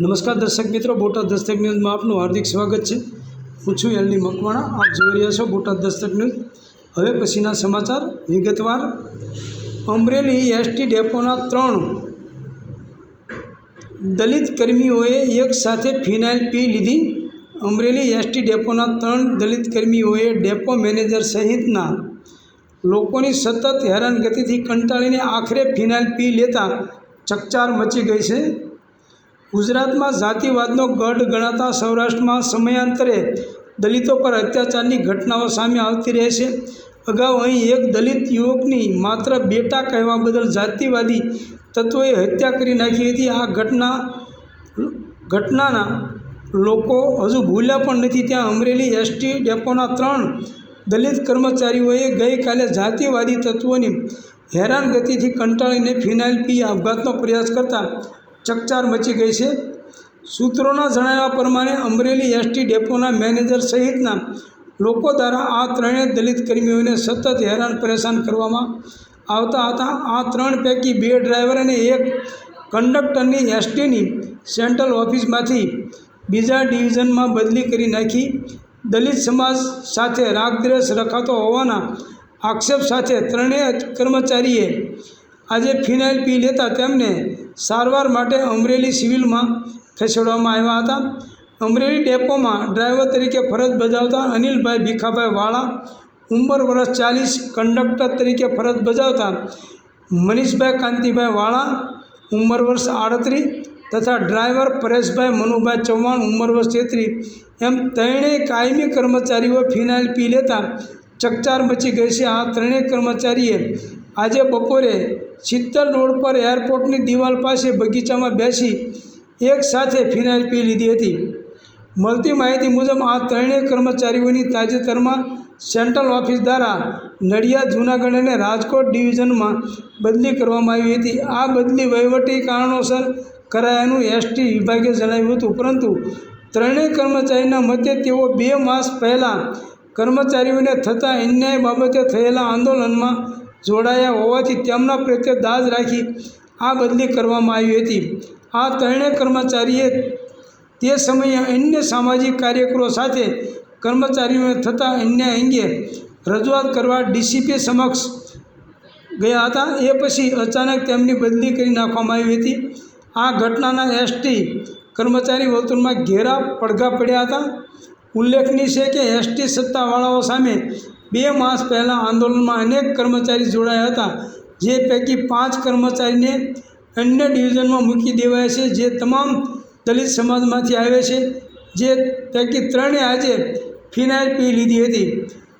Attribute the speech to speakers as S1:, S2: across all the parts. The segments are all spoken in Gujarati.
S1: નમસ્કાર દર્શક મિત્રો, બોટાદ દસ્તક ન્યૂઝમાં આપનું હાર્દિક સ્વાગત છે. હું છું એલડી મકવાણા. આપ જોઈ રહ્યા છો બોટાદ દસ્તક ન્યૂઝ. હવે પછીના સમાચાર. વિગતવાર. અમરેલી એસટી ડેપોના ત્રણ દલિત કર્મીઓએ એક સાથે ફિનાઇલ પી લીધી. અમરેલી એસટી ડેપોના ત્રણ દલિત કર્મીઓએ ડેપો મેનેજર સહિતના લોકોની સતત હેરાનગતિથી કંટાળીને આખરે ફિનાઇલ પી લેતા ચકચાર મચી ગઈ છે. ગુજરાતમાં જાતિવાદનો ગઢ ગણાતા સૌરાષ્ટ્રમાં સમયાંતરે દલિતો પર અત્યાચારની ઘટનાઓ સામે આવતી રહે છે. અગાઉ અહીં એક દલિત યુવકની માત્ર બેટા કહેવા બદલ જાતિવાદી તત્વોએ હત્યા કરી નાખી હતી. આ ઘટના, ઘટનાના લોકો હજુ ભૂલ્યા પણ નથી. ત્યાં અમરેલી એસટી ડેપોના ત્રણ દલિત કર્મચારીઓએ ગઈકાલે જાતિવાદી તત્વોની હેરાનગતિથી કંટાળીને ફિનાઇલ પી આપઘાતનો પ્રયાસ કરતા ચકચાર મચી ગઈ છે. સૂત્રોના જણાવ્યા પ્રમાણે અમરેલી એસટી ડેપોના મેનેજર સહિતના લોકો દ્વારા આ ત્રણેય દલિત કર્મીઓને સતત હેરાન પરેશાન કરવામાં આવતા હતા. આ ત્રણ પૈકી બે ડ્રાઈવર અને એક કંડક્ટરની એસટીની સેન્ટ્રલ ઓફિસમાંથી બીજા ડિવિઝનમાં બદલી કરી નાખી. દલિત સમાજ સાથે રાગદ્રેશ રખાતો હોવાના આક્ષેપ સાથે ત્રણેય કર્મચારીએ આજે ફિનાઇલ પી લેતા તેમને સારવાર માટે અમરેલી સિવિલમાં ખસેડવામાં આવ્યા હતા. અમરેલી ડેપોમાં ડ્રાઈવર તરીકે ફરજ બજાવતા અનિલભાઈ ભીખાભાઈ વાળા, ઉંમર વર્ષ ચાલીસ, કંડક્ટર તરીકે ફરજ બજાવતા મનીષભાઈ કાંતિભાઈ વાળા, ઉંમર વર્ષ આડત્રીસ તથા ડ્રાઈવર પરેશભાઈ મનુભાઈ ચૌહાણ, ઉંમર વર્ષ તેત્રીસ એમ ત્રણેય કાયમી કર્મચારીઓ ફિનાઇલ પી લેતા ચકચાર મચી ગઈ છે. આ ત્રણેય કર્મચારીએ આજે બપોરે શીતલ રોડ પર એરપોર્ટની દિવાલ પાસે બગીચામાં બેસી એક સાથે ફિનાઇલ પી લીધી હતી. મળતી માહિતી મુજબ આ ત્રણેય કર્મચારીઓની તાજેતરમાં સેન્ટ્રલ ઓફિસ દ્વારા નડિયાદ, જૂનાગઢ અને રાજકોટ ડિવિઝનમાં બદલી કરવામાં આવી હતી. આ બદલી વહીવટી કારણોસર કરાયાનું એસટી વિભાગે જણાવ્યું હતું. પરંતુ ત્રણેય કર્મચારીના મતે તેઓ બે માસ પહેલાં કર્મચારીઓને થતા અન્યાય બાબતે થયેલા આંદોલનમાં જોડાયા હોવાથી તેમના પ્રત્યે દાજ રાખી આ બદલી કરવામાં આવી હતી. આ ત્રણેય કર્મચારીએ તે સમયે અન્ય સામાજિક કાર્યકરો સાથે કર્મચારીઓને થતા અન્ય અંગે રજૂઆત કરવા ડીસીપી સમક્ષ ગયા હતા. એ પછી અચાનક તેમની બદલી કરી નાખવામાં આવી હતી. આ ઘટનાના એસટી કર્મચારી વર્તુળમાં ઘેરા પડઘા પડ્યા હતા. ઉલ્લેખનીય છે કે એસટી સત્તાવાળાઓ સામે બે માસ પહેલાં આંદોલનમાં અનેક કર્મચારી જોડાયા હતા. જે પૈકી પાંચ કર્મચારીને અન્ય ડિવિઝનમાં મૂકી દેવાયા છે. જે તમામ દલિત સમાજમાંથી આવે છે. જે પૈકી ત્રણે આજે ફિનાઇલ પી લીધી હતી.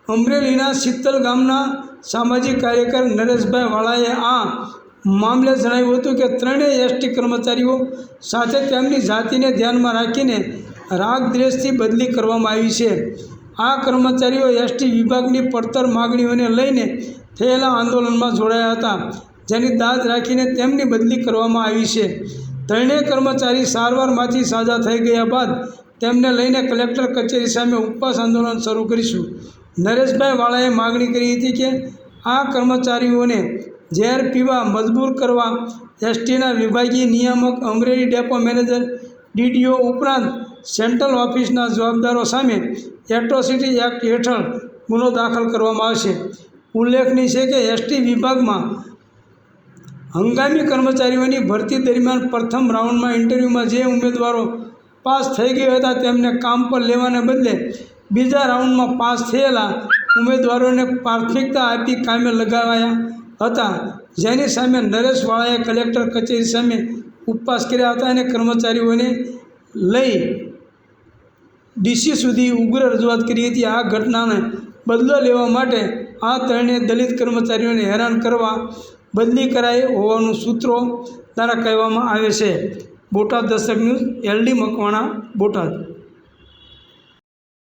S1: અમરેલીના શીતલ ગામના સામાજિક કાર્યકર નરેશભાઈ વાળાએ આ મામલે જણાવ્યું હતું કે ત્રણેય એસટી કર્મચારીઓ સાથે તેમની જાતિને ધ્યાનમાં રાખીને રાગ દ્વેષથી બદલી કરવામાં આવી છે. આ કર્મચારીઓ એસટી વિભાગની પડતર માગણીઓને લઈને થયેલા આંદોલનમાં જોડાયા હતા, જેની દાદ રાખીને તેમની બદલી કરવામાં આવી છે. ત્રણેય કર્મચારી સારવારમાંથી સાજા થઈ ગયા બાદ તેમને લઈને કલેક્ટર કચેરી સામે ઉપવાસ આંદોલન શરૂ કરીશું. નરેશભાઈ વાળાએ માગણી કરી હતી કે આ કર્મચારીઓને ઝેર પીવા મજબૂર કરવા એસટીના વિભાગીય નિયામક અમરેલી ડેપો મેનેજર ડીડીઓ ઉપરાંત સેન્ટ્રલ ઓફિસના જવાબદારો સામે એટ્રોસિટી એક્ટ હેઠળ ગુનો દાખલ કરવામાં આવશે. ઉલ્લેખનીય છે કે એસટી વિભાગમાં હંગામી કર્મચારીઓની ભરતી દરમિયાન પ્રથમ રાઉન્ડમાં ઇન્ટરવ્યૂમાં જે ઉમેદવારો પાસ થઈ ગયા હતા તેમને કામ પર લેવાને બદલે બીજા રાઉન્ડમાં પાસ થયેલા ઉમેદવારોને પ્રાથમિકતા આપી કામે લગાવાયા હતા. જેની સામે નરેશવાળાએ કલેક્ટર કચેરી સામે ઉપવાસ કર્યા હતા અને કર્મચારીઓને લઈ ડીસી સુધી ઉગ્ર રજૂઆત કરી હતી. આ ઘટનાને બદલો લેવા માટે આ ત્રણેય દલિત કર્મચારીઓને હેરાન કરવા બદલી કરાઈ હોવાનું સૂત્રો દ્વારા કહેવામાં આવે છે. Botad Dastak news, LD Makwana, Botad.